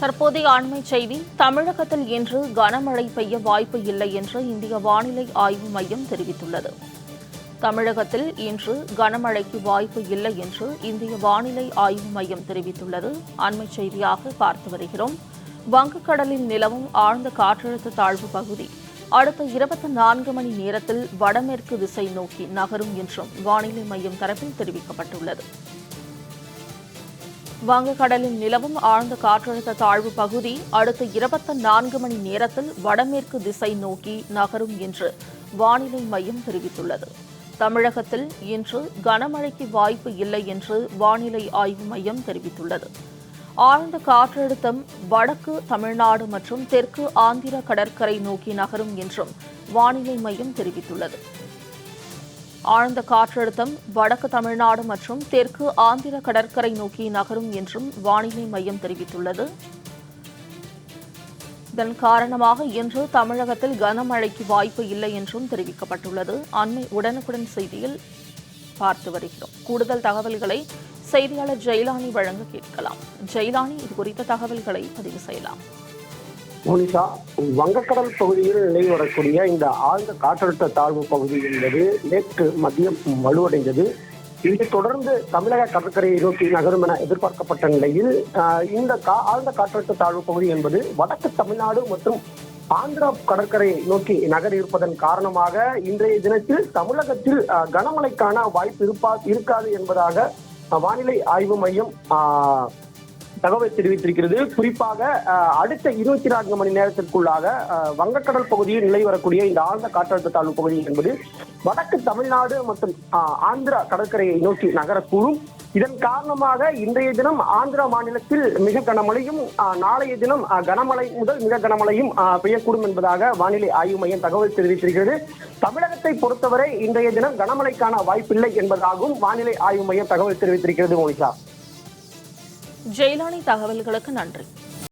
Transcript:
தற்போதைய ஆண்மை செய்தி தமிழகத்தில் இன்று கனமழை பெய்ய வாய்ப்பு இல்லை என்று இந்திய வானிலை ஆய்வு மையம் தெரிவித்துள்ளது. தமிழகத்தில் இன்று கனமழைக்கு வாய்ப்பு இல்லை என்று இந்திய வானிலை ஆய்வு மையம் தெரிவித்துள்ளது. அண்மை செய்தியாக பார்த்து வருகிறோம். வங்கக்கடலில் நிலவும் ஆழ்ந்த காற்றழுத்த தாழ்வு பகுதி அடுத்த இருபத்தி நான்கு மணி நேரத்தில் வடமேற்கு திசை நோக்கி நகரும் என்றும் வானிலை மையம் தரப்பில் தெரிவிக்கப்பட்டுள்ளது. வங்கக்கடலில் நிலவும் ஆழ்ந்த காற்றழுத்த தாழ்வு பகுதி அடுத்த இருபத்தி நான்கு மணி நேரத்தில் வடமேற்கு திசை நோக்கி நகரும் என்று வானிலை மையம் தெரிவித்துள்ளது. தமிழகத்தில் இன்று கனமழைக்கு வாய்ப்பு இல்லை என்று வானிலை ஆய்வு மையம் தெரிவித்துள்ளது. ஆழ்ந்த காற்றழுத்தம் வடக்கு தமிழ்நாடு மற்றும் தெற்கு ஆந்திர கடற்கரை நோக்கி நகரும் என்றும் வானிலை மையம் தெரிவித்துள்ளது. ஆழ்ந்த காற்றழுத்தம் வடக்கு தமிழ்நாடு மற்றும் தெற்கு ஆந்திர கடற்கரை நோக்கி நகரும் என்றும் வானிலை மையம் தெரிவித்துள்ளது. இதன் காரணமாக இன்று தமிழகத்தில் கனமழைக்கு வாய்ப்பு இல்லை என்றும் தெரிவிக்கப்பட்டுள்ளது. அண்மை உடனுக்குடன் செய்தியில் பார்த்து வருகிறோம். கூடுதல் தகவல்களை செய்தியாளர் ஜெயலானி வழங்க கேட்கலாம். ஜெயலானி இது குறித்த தகவல்களை பதிவு செய்யலாம். மோனிஷா வங்கக்கடல் பகுதியில் நிலை வரக்கூடிய இந்த ஆழ்ந்த காற்றழுத்த தாழ்வு பகுதி என்பது நேற்று மதியம் வலுவடைந்தது. இது தொடர்ந்து தமிழக கடற்கரையை நோக்கி நகரும் என எதிர்பார்க்கப்பட்ட நிலையில் இந்த கா ஆழ்ந்த காற்றழுத்த தாழ்வு பகுதி என்பது வடக்கு தமிழ்நாடு மற்றும் ஆந்திரா கடற்கரையை நோக்கி நகர் இருப்பதன் காரணமாக இன்றைய தினத்தில் தமிழகத்தில் கனமழைக்கான வாய்ப்பு இருப்பா இருக்காது என்பதாக வானிலை ஆய்வு மையம் தகவல் தெரிவித்திருக்கிறது. குறிப்பாக அடுத்த இருபத்தி நான்கு மணி நேரத்திற்குள்ளாக வங்கக்கடல் பகுதியில் நிலை வரக்கூடிய இந்த ஆழ்ந்த காற்றழுத்த தாழ்வு பகுதி என்பது வடக்கு தமிழ்நாடு மற்றும் ஆந்திரா கடற்கரையை நோக்கி நகரக்கூடும். இதன் காரணமாக இன்றைய தினம் ஆந்திரா மாநிலத்தில் மிக கனமழையும் நாளைய தினம் கனமழை முதல் மிக கனமழையும் பெய்யக்கூடும் என்பதாக வானிலை ஆய்வு மையம் தகவல் தெரிவித்திருக்கிறது. தமிழகத்தை பொறுத்தவரை இன்றைய தினம் கனமழைக்கான வாய்ப்பில்லை என்பதாகவும் வானிலை ஆய்வு மையம் தகவல் தெரிவித்திருக்கிறது மோனிஷா. ஜெயலானி தகவல்களுக்கு நன்றி.